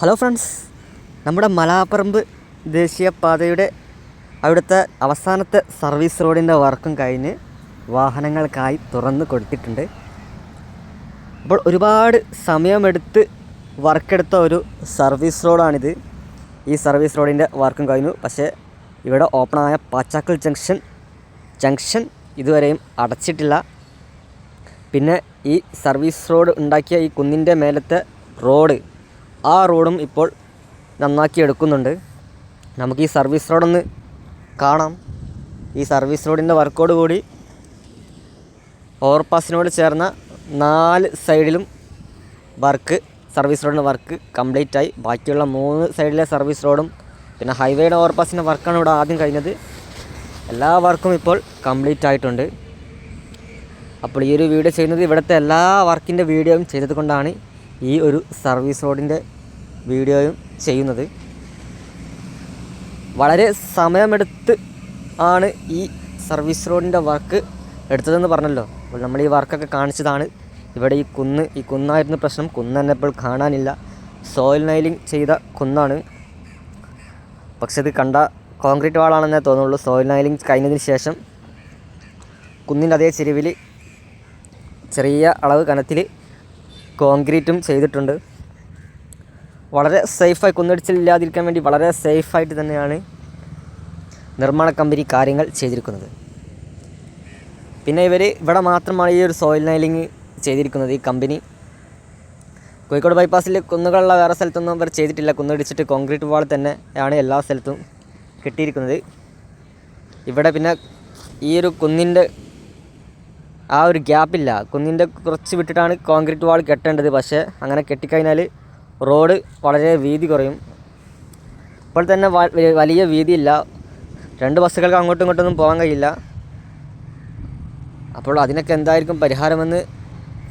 Hello friends നമ്മുടെ മലാപ്പറമ്പ് ദേശീയപാതയുടെ അവിടുത്തെ അവസാനത്തെ സർവീസ് റോഡിന്റെ വർക്കും കഴിഞ്ഞ് വാഹനങ്ങൾക്കായി തുറന്ന് കൊടുത്തിട്ടുണ്ട്. അപ്പോൾ ഒരുപാട് സമയമെടുത്ത് വർക്കെടുത്ത ഒരു സർവീസ് റോഡാണിത്. ഈ സർവീസ് റോഡിന്റെ വർക്കും കഴിഞ്ഞു. പക്ഷേ ഇവിടെ ഓപ്പണായ പാച്ചാക്കൽ ജംഗ്ഷൻ ജംഗ്ഷൻ ഇതുവരെയും അടച്ചിട്ടില്ല. പിന്നെ ഈ സർവീസ് റോഡ് ഉണ്ടാക്കിയ ഈ കുന്നിന്റെ മേലത്തെ റോഡ് ആ റോഡും ഇപ്പോൾ നന്നാക്കി എടുക്കുന്നുണ്ട്. നമുക്ക് ഈ സർവീസ് റോഡൊന്ന് കാണാം. ഈ സർവീസ് റോഡിന്റെ വർക്കോട് കൂടി ഓവർപാസിനോട് ചേർന്ന നാല് സൈഡിലും വർക്ക് സർവീസ് റോഡിന്റെ വർക്ക് കംപ്ലീറ്റ് ആയി ബാക്കിയുള്ള മൂന്ന് സൈഡിലെ സർവീസ് റോഡും പിന്നെ ഹൈവേയുടെ ഓവർപാസിന്റെ വർക്കാണ് ഇവിടെ ആദ്യം കഴിഞ്ഞത്. എല്ലാ വർക്കും ഇപ്പോൾ കംപ്ലീറ്റ് ആയിട്ടുണ്ട് അപ്പോൾ ഈ ഒരു വീഡിയോ ചെയ്യുന്നത് ഇവിടുത്തെ എല്ലാ വർക്കിന്റെ വീഡിയോയും ചെയ്തത് കൊണ്ടാണ് ഈ ഒരു സർവീസ് റോഡിന്റെ വീഡിയോയും ചെയ്യുന്നത്. വളരെ സമയമെടുത്ത് ആണ് ഈ സർവീസ് റോഡിന്റെ വർക്ക് എടുത്തതെന്ന് പറഞ്ഞല്ലോ. അപ്പോൾ നമ്മൾ ഈ വർക്കൊക്കെ കാണിച്ചതാണ്. ഇവിടെ ഈ കുന്ന് ഈ കുന്നായിരുന്നു പ്രശ്നം. കുന്ന് തന്നെ ഇപ്പോൾ കാണാനില്ല. സോയിൽ നൈലിംഗ് ചെയ്ത കുന്നാണ്. പക്ഷെ ഇത് കണ്ട കോൺക്രീറ്റ് വാളാണെന്നേ തോന്നുള്ളൂ. സോയിൽ നൈലിംഗ് കഴിഞ്ഞതിന് ശേഷം കുന്നിന്റെ അതേ ചെരുവിൽ ചെറിയ അളവ് കനത്തിൽ കോൺക്രീറ്റും ചെയ്തിട്ടുണ്ട്. വളരെ സേഫായി കുന്നിടിച്ചില്ലാതിരിക്കാൻ വേണ്ടി വളരെ സേഫായിട്ട് തന്നെയാണ് നിർമ്മാണ കമ്പനി കാര്യങ്ങൾ ചെയ്തിരിക്കുന്നത്. പിന്നെ ഇവർ ഇവിടെ മാത്രമാണ് ഈ ഒരു സോയിൽ നൈലിങ് ചെയ്തിരിക്കുന്നത് ഈ കമ്പനി കോഴിക്കോട് ബൈപ്പാസിൽ കുന്നുകളുള്ള വേറെ സ്ഥലത്തൊന്നും ഇവർ ചെയ്തിട്ടില്ല. കുന്നിടിച്ചിട്ട് കോൺക്രീറ്റ് വാൾ തന്നെ ആണ് എല്ലാ സ്ഥലത്തും കിട്ടിയിരിക്കുന്നത്. ഇവിടെ പിന്നെ ഈ ഒരു കുന്നിന്റെ ആ ഒരു ഗ്യാപ്പില്ല കുന്നിന്റെ കുറച്ച് വിട്ടിട്ടാണ് കോൺക്രീറ്റ് വാൾ കെട്ടേണ്ടത്. പക്ഷേ അങ്ങനെ കെട്ടിക്കഴിഞ്ഞാൽ റോഡ് വളരെ വീതി കുറയും. ഇപ്പോൾ തന്നെ വലിയ വീതിയില്ല. രണ്ട് ബസ്സുകൾക്ക് അങ്ങോട്ടും ഇങ്ങോട്ടൊന്നും പോകാൻ കഴിയില്ല. അപ്പോൾ അതിനൊക്കെ എന്തായിരിക്കും പരിഹാരമെന്ന്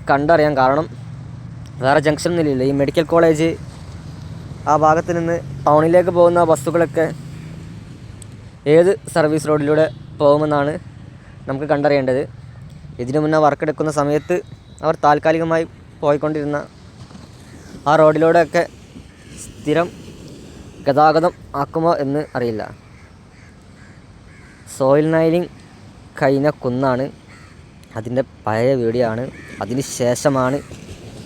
കണ്ടറിയാം. കാരണം വേറെ ജംഗ്ഷൻ ഒന്നുമില്ല ഈ മെഡിക്കൽ കോളേജ് ആ ഭാഗത്ത് നിന്ന് ടൗണിലേക്ക് പോകുന്ന ബസ്സുകളൊക്കെ ഏത് സർവീസ് റോഡിലൂടെ പോകുമെന്നാണ് നമുക്ക് കണ്ടറിയേണ്ടത്. ഇതിനു മുന്നേ വർക്ക് എടുക്കുന്ന സമയത്ത് അവർ താൽക്കാലികമായി പോയിക്കൊണ്ടിരുന്ന ആ റോഡിലൂടെയൊക്കെ സ്ഥിരം ഗതാഗതം ആക്കുമോ എന്ന് അറിയില്ല. സോയിൽ നൈലിംഗ് കഴിഞ്ഞ കുന്നാണ്. അതിന്റെ പഴയ വീഡിയോ ആണ്. അതിന് ശേഷമാണ്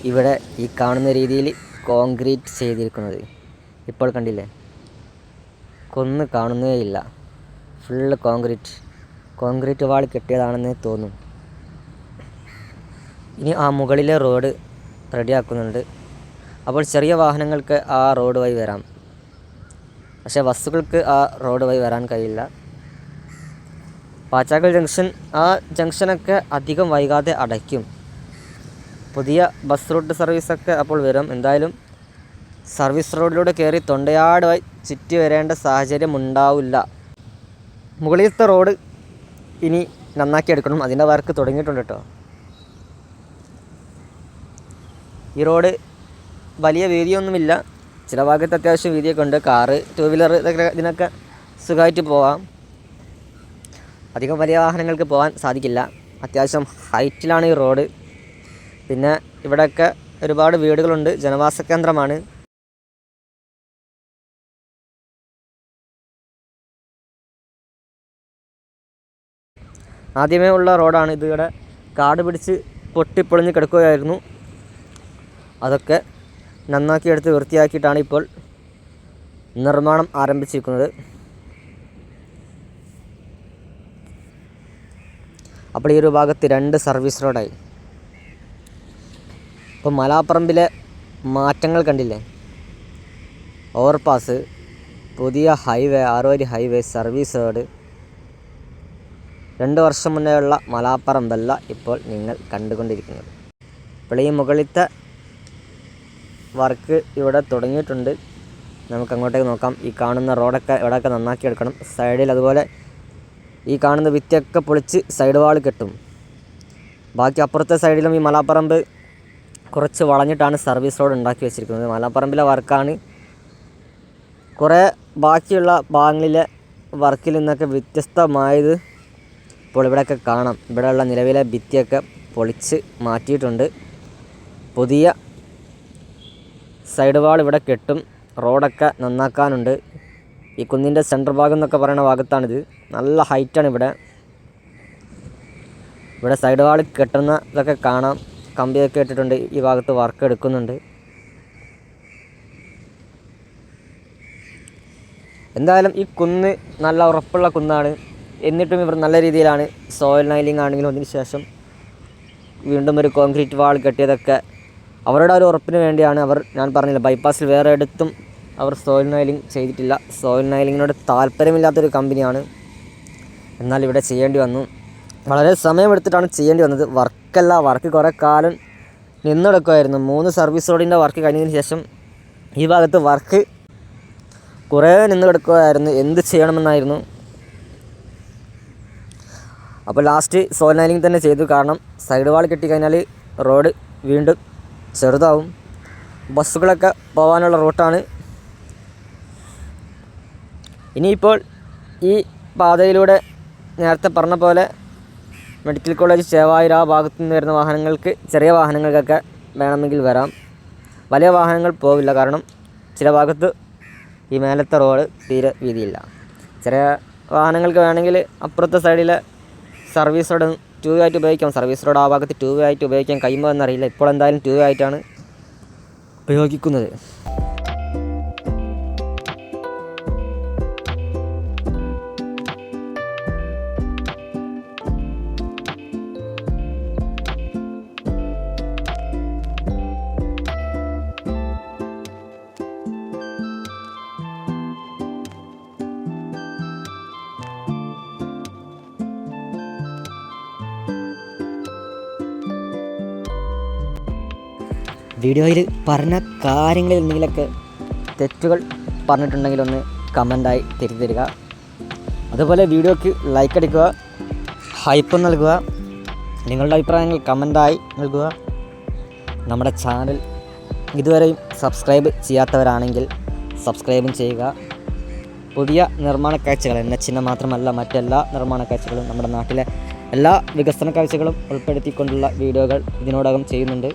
ഇവിടെ ഈ കാണുന്ന രീതിയിൽ കോൺക്രീറ്റ് ചെയ്തിരിക്കുന്നത്. ഇപ്പോൾ കണ്ടില്ലേ? കൊന്ന് കാണുന്നേയില്ല ഫുള്ള് കോൺക്രീറ്റ്. കോൺക്രീറ്റ് വാൾ കെട്ടിയതാണെന്ന് തോന്നും. ഇനി ആ മുകളിലെ റോഡ് റെഡിയാക്കുന്നുണ്ട്. അപ്പോൾ ചെറിയ വാഹനങ്ങൾക്ക് ആ റോഡ് വഴി വരാം. പക്ഷേ ബസ്സുകൾക്ക് ആ റോഡ് വഴി വരാൻ കഴിയില്ല. പാച്ചാക്കൽ ജംഗ്ഷൻ ആ ജംഗ്ഷനൊക്കെ അധികം വൈകാതെ അടയ്ക്കും. പുതിയ ബസ് റൂട്ട് സർവീസൊക്കെ അപ്പോൾ വരും. എന്തായാലും സർവീസ് റോഡിലൂടെ കയറി തൊണ്ടയാട് വഴി ചുറ്റി വരേണ്ട സാഹചര്യം ഉണ്ടാവില്ല. മുകളിലത്തെ റോഡ് ഇനി നന്നാക്കി എടുക്കണം അതിന്റെ വർക്ക് തുടങ്ങിയിട്ടുണ്ട് കേട്ടോ. ഈ റോഡ് വലിയ വീതിയൊന്നുമില്ല. ചില ഭാഗത്ത് അത്യാവശ്യം വീതിയൊക്കെ ഉണ്ട് കാറ് ടു വീലർ ഇതൊക്കെ ഇതിനൊക്കെ സുഖമായിട്ട് പോവാം. അധികം വലിയ വാഹനങ്ങൾക്ക് പോകാൻ സാധിക്കില്ല. അത്യാവശ്യം ഹൈറ്റിലാണ് ഈ റോഡ്. പിന്നെ ഇവിടെയൊക്കെ ഒരുപാട് വീടുകളുണ്ട്. ജനവാസ കേന്ദ്രമാണ്. ആദ്യമേ ഉള്ള റോഡാണ് ഇത്. ഇവിടെ കാട് പിടിച്ച് പൊട്ടിപ്പൊളിഞ്ഞ് കിടക്കുകയായിരുന്നു. അതൊക്കെ നന്നാക്കിയെടുത്ത് വൃത്തിയാക്കിയിട്ടാണ് ഇപ്പോൾ നിർമ്മാണം ആരംഭിച്ചിരിക്കുന്നത്. അപ്പോൾ ഈ ഒരു ഭാഗത്ത് രണ്ട് സർവീസ് റോഡായി. ഇപ്പോൾ മലാപ്പറമ്പിലെ മാറ്റങ്ങൾ കണ്ടില്ലേ? ഓവർപാസ് പുതിയ ഹൈവേ ആറുവരി ഹൈവേ സർവീസ് റോഡ്. രണ്ട് വർഷം മുന്നേ ഉള്ള മലാപ്പറമ്പല്ല ഇപ്പോൾ നിങ്ങൾ കണ്ടുകൊണ്ടിരിക്കുന്നത്. ഇപ്പോൾ ഈ മുകളിലത്തെ വർക്ക് ഇവിടെ തുടങ്ങിയിട്ടുണ്ട്. നമുക്ക് അങ്ങോട്ടേക്ക് നോക്കാം. ഈ കാണുന്ന റോഡൊക്കെ ഇവിടെയൊക്കെ നന്നാക്കി എടുക്കണം. സൈഡിൽ അതുപോലെ ഈ കാണുന്ന ഭിത്തിയൊക്കെ പൊളിച്ച് സൈഡ് വാൾ കെട്ടും. ബാക്കി അപ്പുറത്തെ സൈഡിലും ഈ മലാപ്പറമ്പ് കുറച്ച് വളഞ്ഞിട്ടാണ് സർവീസ് റോഡ് ഉണ്ടാക്കി വെച്ചിരിക്കുന്നത്. മലാപ്പറമ്പിലെ വർക്കാണ്. കുറേ ബാക്കിയുള്ള ഭാഗങ്ങളിലെ വർക്കിൽ നിന്നൊക്കെ വ്യത്യസ്തമായത് ഇപ്പോൾ ഇവിടെയൊക്കെ കാണാം. ഇവിടെയുള്ള നിലവിലെ ഭിത്തിയൊക്കെ പൊളിച്ച് മാറ്റിയിട്ടുണ്ട്. പുതിയ സൈഡ് വാൾ ഇവിടെ കെട്ടും റോഡൊക്കെ നന്നാക്കാനുണ്ട്. ഈ കുന്നിന്റെ സെന്റർ ഭാഗം എന്നൊക്കെ പറയുന്ന ഭാഗത്താണിത്. നല്ല ഹൈറ്റാണ് ഇവിടെ. ഇവിടെ സൈഡ് വാൾ കെട്ടുന്ന ഇതൊക്കെ കാണാം. കമ്പിയൊക്കെ ഇട്ടിട്ടുണ്ട്. ഈ ഭാഗത്ത് വർക്ക് എടുക്കുന്നുണ്ട്. എന്തായാലും ഈ കുന്ന് നല്ല ഉറപ്പുള്ള കുന്നാണ്. എന്നിട്ടും ഇവർ നല്ല രീതിയിലാണ്. സോയിൽ നൈലിംഗ് ആണെങ്കിലും അതിന് ശേഷം വീണ്ടും ഒരു കോൺക്രീറ്റ് വാൾ കെട്ടിയതൊക്കെ അവരുടെ ഒരു ഉറപ്പിന് വേണ്ടിയാണ് അവർ ഞാൻ പറഞ്ഞില്ല ബൈപ്പാസിൽ വേറെ എടുത്തും അവർ സോയിൽ നൈലിംഗ് ചെയ്തിട്ടില്ല. സോയിൽ നൈലിങ്ങിനോട് താല്പര്യമില്ലാത്തൊരു കമ്പനിയാണ് എന്നാൽ ഇവിടെ ചെയ്യേണ്ടി വന്നു. വളരെ സമയമെടുത്തിട്ടാണ് ചെയ്യേണ്ടി വന്നത്. വർക്കല്ല വർക്ക് കുറേ കാലം നിന്നെടുക്കുമായിരുന്നു. മൂന്ന് സർവീസ് റോഡിന്റെ വർക്ക് കഴിഞ്ഞതിന് ശേഷം ഈ ഭാഗത്ത് വർക്ക് കുറേ നിന്ന് കിടക്കുകയായിരുന്നു എന്ത് ചെയ്യണമെന്നായിരുന്നു. അപ്പോൾ ലാസ്റ്റ് സോയിൽ നൈലിംഗ് തന്നെ ചെയ്തു. കാരണം സൈഡ് വാൾ കെട്ടിക്കഴിഞ്ഞാൽ റോഡ് വീണ്ടും ചെറുതാവും. ബസ്സുകളൊക്കെ പോകാനുള്ള റൂട്ടാണ്. ഇനിയിപ്പോൾ ഈ പാതയിലൂടെ നേരത്തെ പറഞ്ഞ പോലെ മെഡിക്കൽ കോളേജ് ചേവായൂർ ആ ഭാഗത്തു നിന്ന് വരുന്ന വാഹനങ്ങൾക്ക് ചെറിയ വാഹനങ്ങൾക്കൊക്കെ വേണമെങ്കിൽ വരാം. വലിയ വാഹനങ്ങൾ പോവില്ല. കാരണം ചില ഭാഗത്ത് ഈ മേലത്തെ റോഡ് തീരെ വീതിയില്ല. ചെറിയ വാഹനങ്ങൾക്ക് വേണമെങ്കിൽ അപ്പുറത്തെ സൈഡിലെ സർവീസ് ടൂ വേ ആയിട്ട് ഉപയോഗിക്കാം. സർവീസ് റോഡ് ആ ഭാഗത്ത് ടൂ വേ ആയിട്ട് ഉപയോഗിക്കാൻ കഴിയുമോ എന്നറിയില്ല. ഇപ്പോൾ എന്തായാലും ടൂ വേ ആയിട്ടാണ് ഉപയോഗിക്കുന്നത്. വീഡിയോയിൽ പറഞ്ഞ കാര്യങ്ങളിൽ എന്തെങ്കിലുമൊക്കെ തെറ്റുകൾ പറഞ്ഞിട്ടുണ്ടെങ്കിൽ ഒന്ന് കമന്റായി തിരുത്തി തരിക അതുപോലെ വീഡിയോയ്ക്ക് ലൈക്ക് അടിക്കുക ഹൈപ്പ് നൽകുക നിങ്ങളുടെ അഭിപ്രായങ്ങൾ കമന്റായി നൽകുക. നമ്മുടെ ചാനൽ ഇതുവരെയും സബ്സ്ക്രൈബ് ചെയ്യാത്തവരാണെങ്കിൽ സബ്സ്ക്രൈബും ചെയ്യുക. പുതിയ നിർമ്മാണ കാഴ്ചകൾ എന്ന ചിഹ്നം മാത്രമല്ല മറ്റെല്ലാ നിർമ്മാണ കാഴ്ചകളും നമ്മുടെ നാട്ടിലെ എല്ലാ വികസന കാഴ്ചകളും ഉൾപ്പെടുത്തിക്കൊണ്ടുള്ള വീഡിയോകൾ ഇതിനോടകം ചെയ്യുന്നുണ്ട്.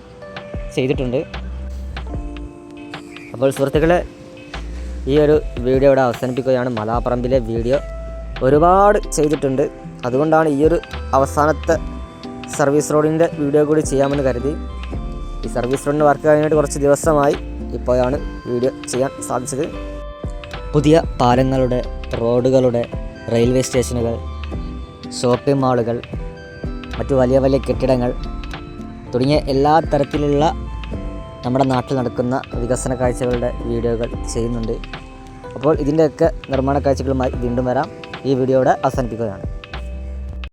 ചെയ്തിട്ടുണ്ട്. അപ്പോൾ സുഹൃത്തുക്കളെ ഈ ഒരു വീഡിയോ ഇവിടെ അവസാനിപ്പിക്കുകയാണ്. മലാപ്പറമ്പിലെ വീഡിയോ ഒരുപാട് ചെയ്തിട്ടുണ്ട്. അതുകൊണ്ടാണ് ഈ ഒരു അവസാനത്തെ സർവീസ് റോഡിന്റെ വീഡിയോ കൂടി ചെയ്യാമെന്ന് കരുതി. ഈ സർവീസ് റോഡിന്റെ വർക്ക് കഴിഞ്ഞിട്ട് കുറച്ച് ദിവസമായി ഇപ്പോഴാണ് വീഡിയോ ചെയ്യാൻ സാധിച്ചത്. പുതിയ പാലങ്ങളുടെ റോഡുകളുടെ റെയിൽവേ സ്റ്റേഷനുകൾ ഷോപ്പിംഗ് മാളുകൾ മറ്റു വലിയ വലിയ കെട്ടിടങ്ങൾ തുടങ്ങിയ എല്ലാ തരത്തിലുള്ള നമ്മുടെ നാട്ടിൽ നടക്കുന്ന വികസന കാഴ്ചകളുടെ വീഡിയോകൾ ചെയ്യുന്നുണ്ട്. അപ്പോൾ ഇതിന്റെയൊക്കെ നിർമ്മാണ കാഴ്ചകളുമായി വീണ്ടും വരാം. ഈ വീഡിയോയുടെ അവസാനിപ്പിക്കുകയാണ്.